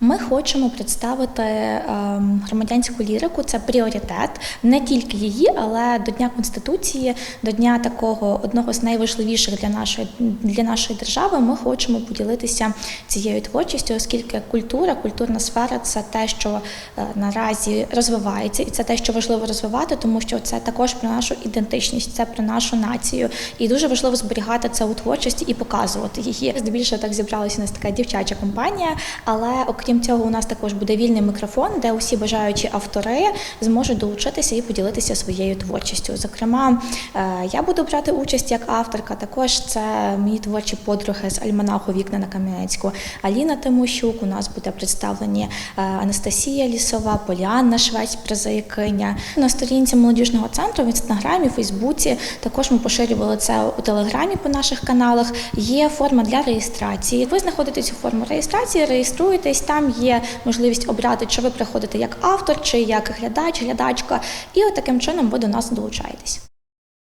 Ми хочемо представити ем, громадянську лірику. Це пріоритет не тільки її, але до Дня Конституції, до дня такого одного з найважливіших для нашої для нашої держави. Ми хочемо поділитися цією творчістю, оскільки культура, культурна сфера це те, що е, наразі розвивається, і це те, що важливо розвивати, тому що це також про нашу ідентичність, це про нашу націю. І дуже важливо зберігати це у творчості і показувати її. Здебільшого так зібралася у нас така дівчача компанія, але окрім цього, у нас також буде вільний мікрофон, де усі бажаючі автори зможуть долучитися і поділитися своєю творчістю. Зокрема, е, я буду брати участь як авторка. Також це мої творчі подруги з альманаху Вікна на Кам'янецьку. Аліна Тимощук. У нас буде представлені е, Анастасія Лісова, Поліанна Швець, прозаїкиня. На сторінці молодіжного центру в інстаграмі, Фейсбуці. Також ми поширювали це у телеграмі по наших каналах. Є форма для реєстрації. Ви знаходите цю форму реєстрації, реєструєтесь. Там є можливість обрати, чи ви приходите як автор, чи як глядач, глядачка. І от таким чином ви до нас долучаєтесь.